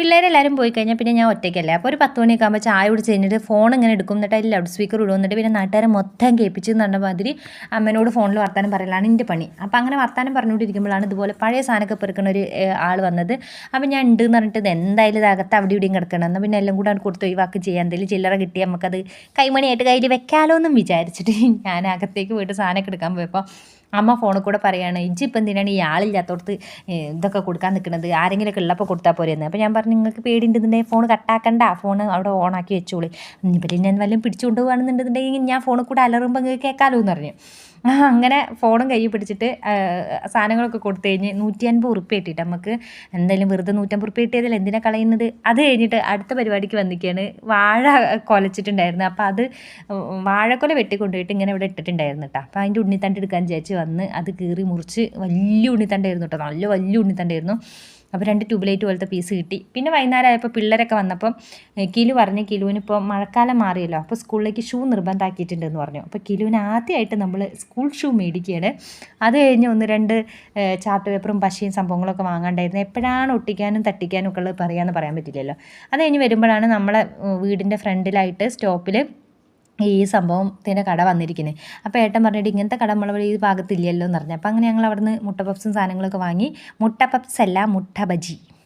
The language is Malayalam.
പിള്ളേരെല്ലാവരും പോയി കഴിഞ്ഞാൽ പിന്നെ ഞാൻ ഒറ്റയ്ക്കല്ലേ. അപ്പോൾ ഒരു പത്ത് മണിയൊക്കെ ആകുമ്പോൾ ചായ കുടിച്ച് കഴിഞ്ഞിട്ട് ഫോൺ ഇങ്ങനെ എടുക്കും. എന്നിട്ട് അതിൽ ലൗഡ് സ്പീക്കർ ഇടും. എന്നിട്ട് പിന്നെ നാട്ടുകാരെ മൊത്തം കേൾപ്പിച്ചു എന്ന് പറഞ്ഞ മാതിരി അമ്മനോട് ഫോണിൽ വർത്താനം പറയലാണ് എന്റെ പണി. അപ്പോൾ അങ്ങനെ വർത്താനം പറഞ്ഞുകൊണ്ടിരിക്കുമ്പോഴാണ് ഇതുപോലെ പഴയ സാധനമൊക്കെ പെറുക്കുന്ന ഒരു ആൾ വന്നത്. അപ്പോൾ ഞാൻ ഉണ്ട് എന്ന് പറഞ്ഞിട്ട് ഇത് എന്തായാലും അകത്ത് അവിടെ ഇവിടെയും കിടക്കണം. എന്നാൽ പിന്നെ എല്ലാം കൂടെ കൊടുത്ത് ഒഴിവാക്കി ചെയ്യാൻ എന്തെങ്കിലും ചില്ലറ കിട്ടിയാൽ നമുക്കത് കൈമണിയായിട്ട് കയ്യിൽ വെക്കാലോ എന്നും വിചാരിച്ചിട്ട് ഞാൻ അകത്തേക്ക് പോയിട്ട് സാധനമൊക്കെ എടുക്കാൻ പോയപ്പോൾ അമ്മ ഫോണിൽ കൂടെ പറയാണ് ഇജ്ജിപ്പം എന്തിനാണ് ഈ ആളില്ലാത്തോടത്ത് ഇതൊക്കെ കൊടുക്കാൻ നിൽക്കുന്നത് ആരെങ്കിലുമൊക്കെ ഉള്ളപ്പോൾ കൊടുത്താൽ പോരെയെന്ന് അപ്പോൾ ഞാൻ പറഞ്ഞു നിങ്ങൾക്ക് പേടിയുണ്ടെന്നുണ്ടെങ്കിൽ ഫോൺ കട്ടാക്കണ്ട ഫോൺ അവിടെ ഓണാക്കി വെച്ചോളി. ഇനിയിപ്പോൾ ഞാൻ വല്ലതും പിടിച്ചുകൊണ്ട് പോകുകയാണെന്നുണ്ടെന്നുണ്ടെങ്കിൽ ഞാൻ ഫോണിൽ കൂടെ അലറുമ്പോൾ കേൾക്കാമല്ലോ എന്ന് പറഞ്ഞു. അങ്ങനെ ഫോണും കയ്യിൽ പിടിച്ചിട്ട് സാധനങ്ങളൊക്കെ കൊടുത്തു കഴിഞ്ഞ് നൂറ്റി അൻപത് ഉറുപ്പ് കിട്ടിയിട്ട് നമുക്ക് എന്തായാലും വെറുതെ നൂറ്റമ്പത് ഉറുപ്പ് കിട്ടിയതിൽ എന്തിനാണ് കളയുന്നത്? അത് കഴിഞ്ഞിട്ട് അടുത്ത പരിപാടിക്ക് വന്നിരിക്കുകയാണ് വാഴ കൊലച്ചിട്ടുണ്ടായിരുന്നു. അപ്പോൾ അത് വാഴക്കൊല വെട്ടിക്കൊണ്ടുപോയിട്ട് ഇങ്ങനെ ഇവിടെ ഇട്ടിട്ടുണ്ടായിരുന്നു കേട്ടോ. അപ്പോൾ അതിന്റെ ഉണ്ണിത്തണ്ട് എടുക്കാൻ വിചാരിച്ച് വന്ന് അത് കീറി മുറിച്ച് വലിയ ഉണ്ണിത്തണ്ടായിരുന്നു കേട്ടോ. നല്ല വലിയ ഉണ്ണിത്തണ്ടായിരുന്നു. അപ്പോൾ രണ്ട് ട്യൂബ്ലൈറ്റ് പോലത്തെ പീസ് കിട്ടി. പിന്നെ വൈകുന്നേരം ആയപ്പോൾ പിള്ളേരൊക്കെ വന്നപ്പം കിലു പറഞ്ഞ് കിലുവിന് ഇപ്പോൾ മഴക്കാലം മാറിയല്ലോ. അപ്പോൾ സ്കൂളിലേക്ക് ഷൂ നിർബന്ധമാക്കിയിട്ടുണ്ടെന്ന് പറഞ്ഞു. അപ്പോൾ കിലുവിന് ആദ്യമായിട്ട് നമ്മൾ സ്കൂൾ ഷൂ മേടിക്കുകയാണ് അത് കഴിഞ്ഞ് ഒന്ന് രണ്ട് ചാർട്ട് പേപ്പറും പശയും സംഭവങ്ങളൊക്കെ വാങ്ങാണ്ടായിരുന്നു. എപ്പോഴാണ് ഒട്ടിക്കാനും തട്ടിക്കാനും ഒക്കെ ഉള്ളത് പറയാമെന്ന് പറയാൻ പറ്റില്ലല്ലോ. അത് കഴിഞ്ഞ് വരുമ്പോഴാണ് നമ്മളെ വീടിന്റെ ഫ്രണ്ടിലായിട്ട് സ്റ്റോപ്പിൽ ഈ സംഭവത്തിന്റെ കട വന്നിരിക്കുന്നത് അപ്പോൾ ഏട്ടൻ പറഞ്ഞിട്ട് ഇങ്ങനത്തെ കട നമ്മളെ ഈ ഭാഗത്തില്ലല്ലോ എന്ന് പറഞ്ഞു. അപ്പോൾ അങ്ങനെ ഞങ്ങൾ അവിടുന്ന് മുട്ട പപ്സും സാധനങ്ങളൊക്കെ വാങ്ങി. മുട്ട പപ്സ് അല്ല മുട്ട ബജി.